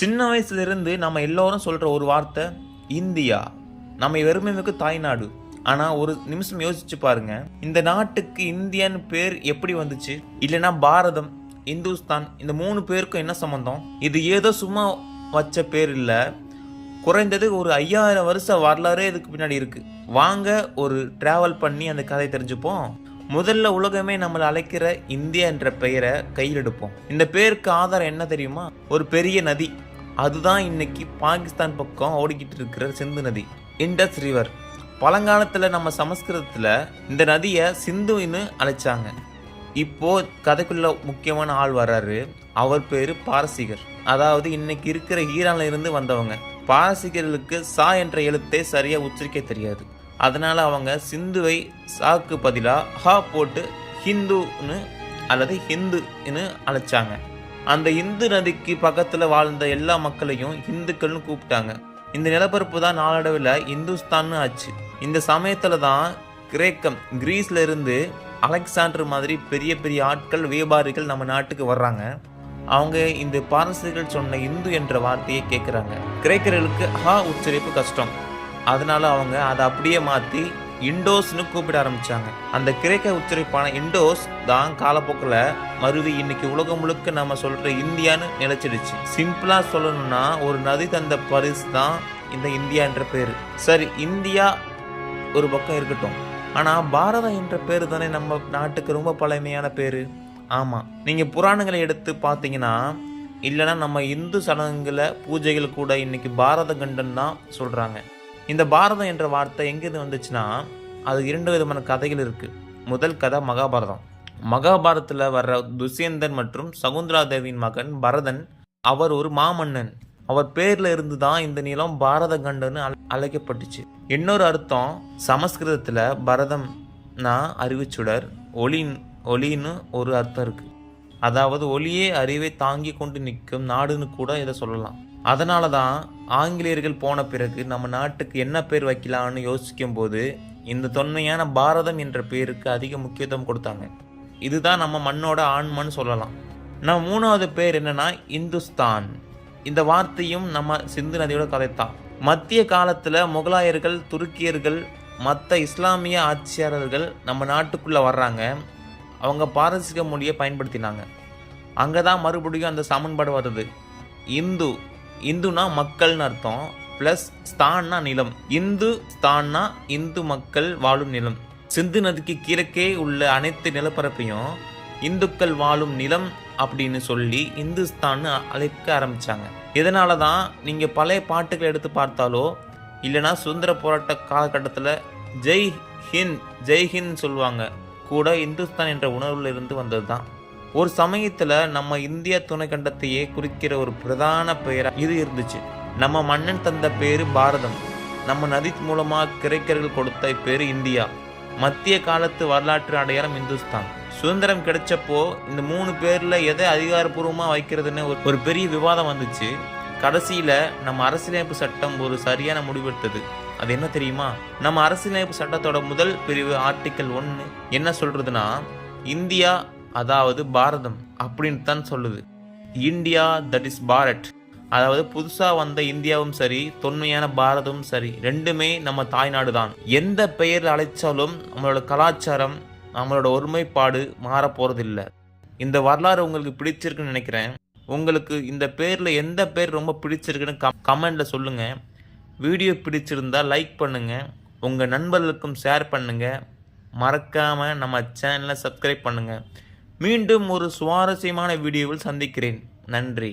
சின்ன வயசுலேருந்து நம்ம எல்லோரும் சொல்கிற ஒரு வார்த்தை இந்தியா. நம்ம வெறுமைக்கு தாய்நாடு. ஆனால் ஒரு நிமிஷம் யோசிச்சு பாருங்க. இந்த நாட்டுக்கு இந்தியான்னு பேர் எப்படி வந்துச்சு? இல்லைன்னா பாரதம் இந்துஸ்தான் இந்த மூணு பேருக்கும் என்ன சம்மந்தம் இது ஏதோ சும்மா வச்ச பேர் இல்லை. குறைந்தது ஒரு ஐயாயிரம் வருஷ வரலாறே இதுக்கு பின்னாடி இருக்கு. வாங்க ஒரு டிராவல் பண்ணி அந்த கதை தெரிஞ்சுப்போம். முதல்ல உலகமே நம்மளை அழைக்கிற இந்தியா என்ற பெயரை கையில் எடுப்போம் இந்த பேருக்கு ஆதாரம் என்ன தெரியுமா? ஒரு பெரிய நதி. அதுதான் இன்னைக்கு பாகிஸ்தான் பக்கம் ஓடிக்கிட்டு இருக்கிற சிந்து நதி இண்டஸ் ரிவர். பழங்காலத்தில் நம்ம சமஸ்கிருதத்தில் இந்த நதியை சிந்துன்னு அழைச்சாங்க. இப்போ கதைக்குள்ள முக்கியமான ஆள் வர்றாரு. அவர் பேர் பாரசீகர். அதாவது இன்னைக்கு இருக்கிற ஈரான்ல இருந்து வந்தவங்க. பாரசீகர்களுக்கு சா என்ற எழுத்தே சரியாக உச்சரிக்க தெரியாது. அதனால அவங்க சிந்துவை சாக்கு பதிலாக ஹா போட்டு ஹிந்துன்னு அல்லது ஹிந்துன்னு அழைச்சாங்க. அந்த இந்து நதிக்கு பக்கத்தில் வாழ்ந்த எல்லா மக்களையும் இந்துக்கள்னு கூப்பிட்டாங்க. இந்த நிலப்பரப்பு தான் நாளடைவில் இந்துஸ்தான்னு ஆச்சு. இந்த சமயத்தில் தான் கிரேக்கம் கிரீஸ்ல இருந்து அலெக்சாண்டர் மாதிரி பெரிய பெரிய ஆட்கள் வியாபாரிகள் நம்ம நாட்டுக்கு வர்றாங்க. அவங்க இந்த பாரசீகர்கள் சொன்ன இந்து என்ற வார்த்தையை கேட்குறாங்க கிரேக்கர்களுக்கு ஹா உச்சரிப்பு கஷ்டம். அதனால அவங்க அதை அப்படியே மாற்றி இண்டோஸ்னு கூப்பிட ஆரம்பித்தாங்க அந்த கிரேக்க உச்சரிப்பான இண்டோஸ் தான் காலப்போக்கில் மருவி இன்னைக்கு உலகம் முழுக்க நம்ம சொல்கிற இந்தியான்னு நிலச்சிடுச்சு சிம்பிளாக சொல்லணும்னா ஒரு நதி தந்த பரிசு தான் இந்த இந்தியா என்ற பேர். சரி இந்தியா ஒரு பக்கம் இருக்கட்டும். ஆனால் பாரதம் என்ற பேர் தானே நம்ம நாட்டுக்கு ரொம்ப பழமையான பேர். ஆமாம் நீங்கள் புராணங்களை எடுத்து பார்த்தீங்கன்னா இல்லைன்னா நம்ம இந்து சடங்குகளை பூஜைகள் கூட இன்னைக்கு பாரத கண்டன் தான் சொல்கிறாங்க இந்த பாரதம் என்ற வார்த்தை எங்கிருந்து வந்துச்சுன்னா அது இரண்டு விதமான கதைகள் இருக்குது முதல் கதை மகாபாரதம். மகாபாரதத்தில் வர்ற துஷ்யந்தன் மற்றும் சகுந்தரா தேவியின் மகன் பரதன் அவர் ஒரு மாமன்னன். அவர் பேரில் இருந்து தான் இந்த நிலம் பாரத கண்டன்னு அழ- அழைக்கப்பட்டுச்சு. இன்னொரு அர்த்தம் சமஸ்கிருதத்தில் பரதம்னா அறிவுச்சுடர் ஒளி ஒளின்னு ஒரு அர்த்தம் இருக்குது அதாவது ஒளியே அறிவை தாங்கி கொண்டு நிற்கும் நாடுன்னு கூட இதை சொல்லலாம். அதனால தான் ஆங்கிலேயர்கள் போன பிறகு நம்ம நாட்டுக்கு என்ன பேர் வைக்கலாம்னு யோசிக்கும் போது இந்த தொன்மையான பாரதம் என்ற பேருக்கு அதிக முக்கியத்துவம் கொடுத்தாங்க. இதுதான் நம்ம மண்ணோட ஆன்மன்னு சொல்லலாம். நம்ம மூணாவது பேர் என்னன்னா இந்துஸ்தான். இந்த வார்த்தையும் நம்ம சிந்து நதியோட கதைத்தான். மத்திய காலத்துல முகலாயர்கள் துருக்கியர்கள் மற்ற இஸ்லாமிய ஆட்சியாளர்கள் நம்ம நாட்டுக்குள்ள வர்றாங்க. அவங்க பாரசீக மொழியை பயன்படுத்தினாங்க. அங்கே தான் மறுபடியும் அந்த சமன்பாடு வருது. இந்து இந்துனா மக்கள்னு அர்த்தம் ப்ளஸ் ஸ்தான்னா நிலம். இந்து ஸ்தான்னா இந்து மக்கள் வாழும் நிலம். சிந்து நதிக்கு கிழக்கே உள்ள அனைத்து நிலப்பரப்பையும் இந்துக்கள் வாழும் நிலம் அப்படின்னு சொல்லி இந்துஸ்தான்னு அழைக்க ஆரம்பித்தாங்க இதனால தான் நீங்கள் பழைய பாட்டுகளை எடுத்து பார்த்தாலோ இல்லைன்னா சுதந்திர போராட்ட காலகட்டத்தில் ஜெய் ஹிந்த் ஜெய் சொல்லுவாங்க. கூட இந்துஸ்தான் என்ற உணர்விலிருந்து வந்தது தான் ஒரு சமயத்தில் நம்ம இந்திய துணைக்கண்டத்தையே குறிக்கிற ஒரு பிரதான பெயராக இது இருந்துச்சு. நம்ம மன்னன் தந்த பேர் பாரதம். நம்ம நதி மூலமாக கிரைக்கர்கள் கொடுத்த பேர் இந்தியா. மத்திய காலத்து வரலாற்று அடையாளம் இந்துஸ்தான். சுதந்திரம் கிடைச்சப்போ இந்த மூணு பேரில் எதை அதிகாரப்பூர்வமாக வைக்கிறதுன்னு ஒரு- ஒரு பெரிய விவாதம் வந்துச்சு. கடைசியில் நம்ம அரசியலமைப்பு சட்டம் ஒரு சரியான முடிவெடுத்தது. அது என்ன தெரியுமா? நம்ம அரசியலமைப்பு சட்டத்தோட முதல் பிரிவு ஆர்டிக்கல் ஒன்று என்ன சொல்றதுன்னா இந்தியா அதாவது பாரதம் அப்படின்னு தான் சொல்லுது. இந்தியா தட் இஸ் பாரட் அதாவது புதுசாக வந்த இந்தியாவும் சரி தொன்மையான பாரதமும் சரி ரெண்டுமே நம்ம தாய்நாடு தான். எந்த பெயரில் அழைச்சாலும் நம்மளோட கலாச்சாரம் நம்மளோட ஒருமைப்பாடு மாற இந்த வரலாறு உங்களுக்கு பிடிச்சிருக்குன்னு நினைக்கிறேன். உங்களுக்கு இந்த பேரில் எந்த பேர் ரொம்ப பிடிச்சிருக்குன்னு கம் கமெண்ட்ல சொல்லுங்கள் வீடியோ பிடிச்சிருந்தால் லைக் பண்ணுங்கள் உங்கள் நண்பர்களுக்கும் ஷேர் பண்ணுங்கள் மறக்காமல் நம்ம சேனலை சப்ஸ்கிரைப் பண்ணுங்கள் மீண்டும் ஒரு சுவாரஸ்யமான வீடியோவில் சந்திக்கிறேன். நன்றி.